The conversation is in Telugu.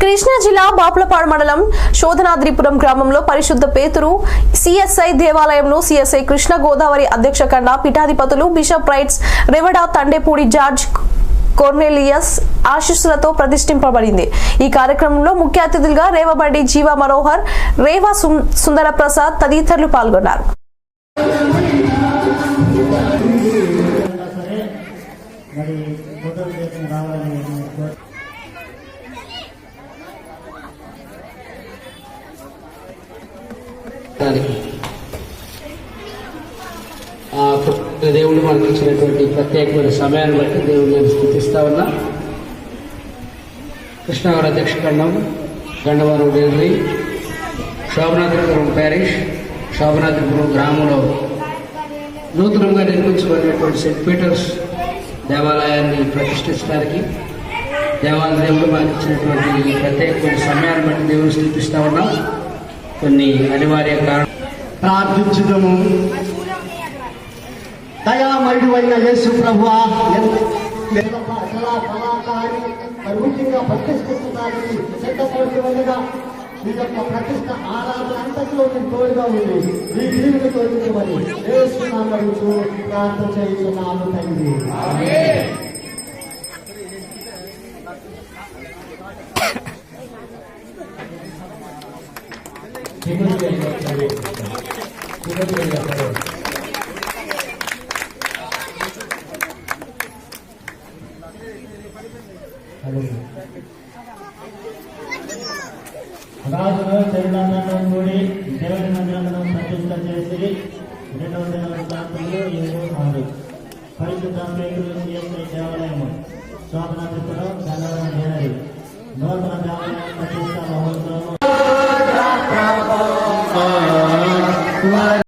కృష్ణా జిల్లా బాపులపాడు మండలం శోధనాద్రిపురం గ్రామంలో పరిశుద్ధ పేతురు సిఎస్ఐ దేవాలయంలో సిఎస్ఐ కృష్ణ గోదావరి అధ్యక్ష కండ పీఠాధిపతులు bishop rights reverend Tandepudi George Cornelius ఆశీస్సులతో ప్రతిష్ఠింపబడింది. ఈ కార్యక్రమంలో ముఖ్య అతిథులుగా రేవబండి జీవ మనోహర్ రేవా సుం- సుందర ప్రసాద్ తదితరులు పాల్గొన్నారు. మరి దేవుడు మనకి ఇచ్చినటువంటి ప్రత్యేకమైన సమయాన్ని బట్టి దేవుడు నేను స్థుతిస్తా ఉన్నా. కృష్ణావర అధ్యక్ష ఖండం గండవరం డేరీ శోభనాథపురం ప్యారిష్ శోభనాథపురం గ్రామంలో నూతనంగా నిర్మించబడినటువంటి సెయింట్ పీటర్స్ దేవాలయాన్ని ప్రతిష్ఠించడానికి దేవాలయంలో మనకి ఇచ్చినటువంటి ప్రత్యేకమైన సమయాన్ని బట్టి దేవుని స్థితిస్తా ఉన్నాం. కొన్ని అనివార్య కారణం ప్రార్థించుదము దయామయుడు అయిన యేసు ప్రభు కళాకారి మరి ముఖ్యంగా ప్రతిష్ఠించడానికి సిద్ధపడి ఉండగా మీ యొక్క ప్రతిష్ట ఆరాధన అంతట్లో నేను తోడుగా ఉంది మీ దీవుని తోడుకోమని యేసు నామడుచు ప్రార్థన చేస్తున్నాను తండ్రి. రాజులు చరణాలను కూడి దేవుని మందిరమును ప్రతిష్ట చేసి రెండు వందల ప్రాంతంలో ఏడు ఆరు పరిశుద్ధ పేరులు సిఎస్ఐ దేవాలయము శోభనాథపురం నూతన దేవాలయం ప్రతిష్ట